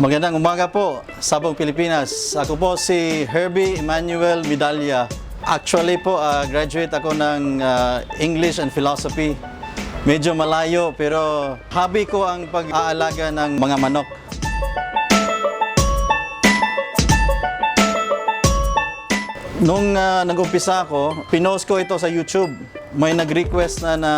Magandang umaga po, Sabong Pilipinas. Ako po si Herbie Emmanuel Midalya. Actually po, ah, graduate ako ng ah, English and Philosophy. Medyo malayo pero hobby ko ang pag-aalaga ng mga manok. Nung ah, nag-umpisa ako, pinost ko ito sa YouTube. May nag-request na na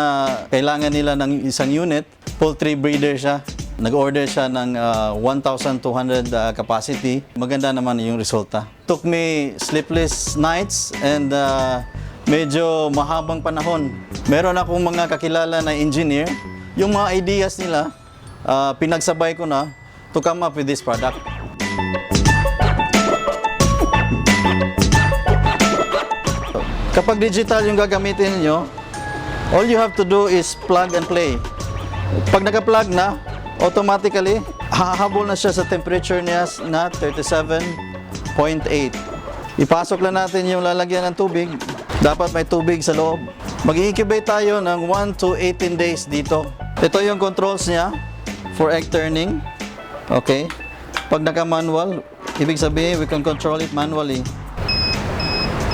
kailangan nila ng isang unit. Poultry breeder siya. Nag-order siya ng ah, 1,200 ah, capacity. Maganda naman yung resulta. Took me sleepless nights and ah, medyo mahabang panahon. Meron akong mga kakilala na engineer. Yung mga ideas nila, ah, pinagsabay ko na to come up with this product. Kapag digital yung gagamitin niyo, all you have to do is plug and play. Pag naka-plug na, automatically, hahabol na siya sa temperature niya na 37.8. Ipasok lang natin yung lalagyan ng tubig. Dapat may tubig sa loob. Mag-incubate tayo ng 1 to 18 days dito. Ito yung controls niya for egg turning. Okay. Pag naka-manual, ibig sabihin we can control it manually.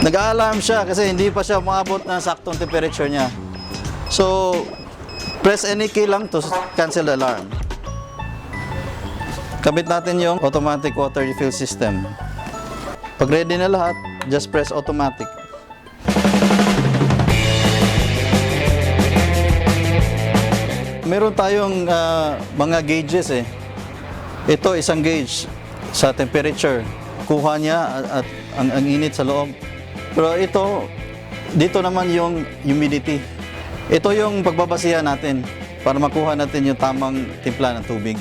Nag-alarm siya kasi hindi pa siya maabot ng saktong temperature niya. So, press any key lang to cancel the alarm. Kabit natin yung automatic water refill system. Pag ready na lahat, just press automatic. Meron tayong ah, mga gauges eh. Ito isang gauge sa temperature. Kuha niya at, at ang, ang init sa loob. Pero ito, dito naman yung humidity. Ito yung pagbabasihan natin para makuha natin yung tamang timpla ng tubig.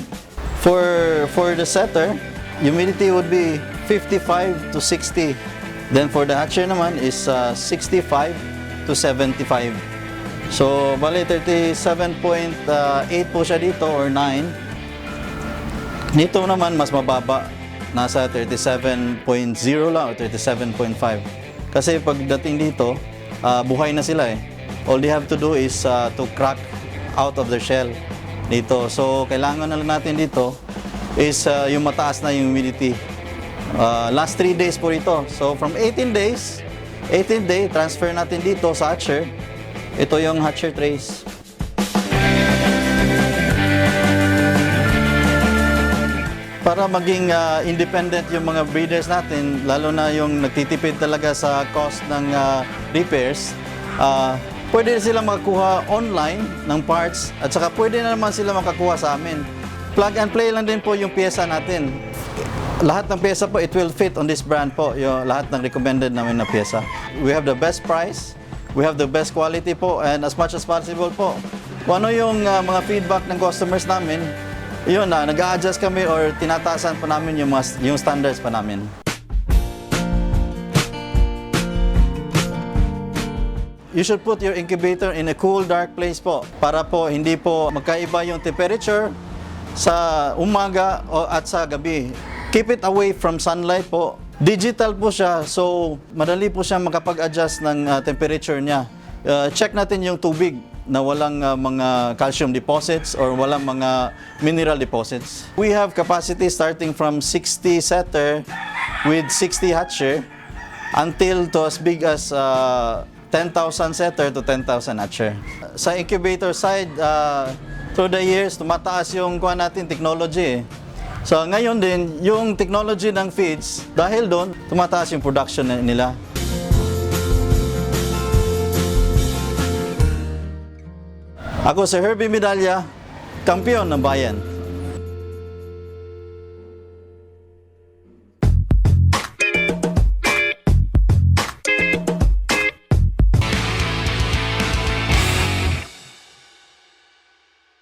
For, for the setter, humidity would be 55 to 60. Then for the hatcher naman is uh, 65 to 75. So, bali 37.8 po siya dito or 9. Dito naman mas mababa. Nasa 37.0 lang o 37.5. Kasi pagdating dito, ah, buhay na sila eh. All they have to do is ah, to crack out of their shell dito. So kailangan na lang natin dito is ah, yung mataas na yung humidity. Ah, last 3 days po ito. So from 18 days, 18 day, transfer natin dito sa hatcher. Ito yung hatcher trays. para maging ah, independent yung mga breeders natin, lalo na yung nagtitipid talaga sa cost ng ah, repairs, ah, pwede sila makakuha online ng parts at saka pwede na naman sila makakuha sa amin. Plug and play lang din po yung pyesa natin. Lahat ng pyesa po, it will fit on this brand po, yung lahat ng recommended namin na pyesa. We have the best price, we have the best quality po, and as much as possible po. Kung ano yung ah, mga feedback ng customers namin, yun na, nag-a-adjust kami or tinataasan pa namin yung, mga, yung standards pa namin. You should put your incubator in a cool, dark place po para po hindi po magkaiba yung temperature sa umaga at sa gabi. Keep it away from sunlight po. Digital po siya, so madali po siya makapag-adjust ng uh, temperature niya. Uh, check natin yung tubig na walang uh, mga calcium deposits or walang mga mineral deposits. We have capacity starting from 60 setter with 60 hatcher until to as big as uh, 10,000 setter to 10,000 hatcher. Sa incubator side, uh, through the years, tumataas yung kuha natin technology. eh. So ngayon din, yung technology ng feeds, dahil doon, tumataas yung production nila. Ako si Herbie Medalya, kampiyon ng bayan.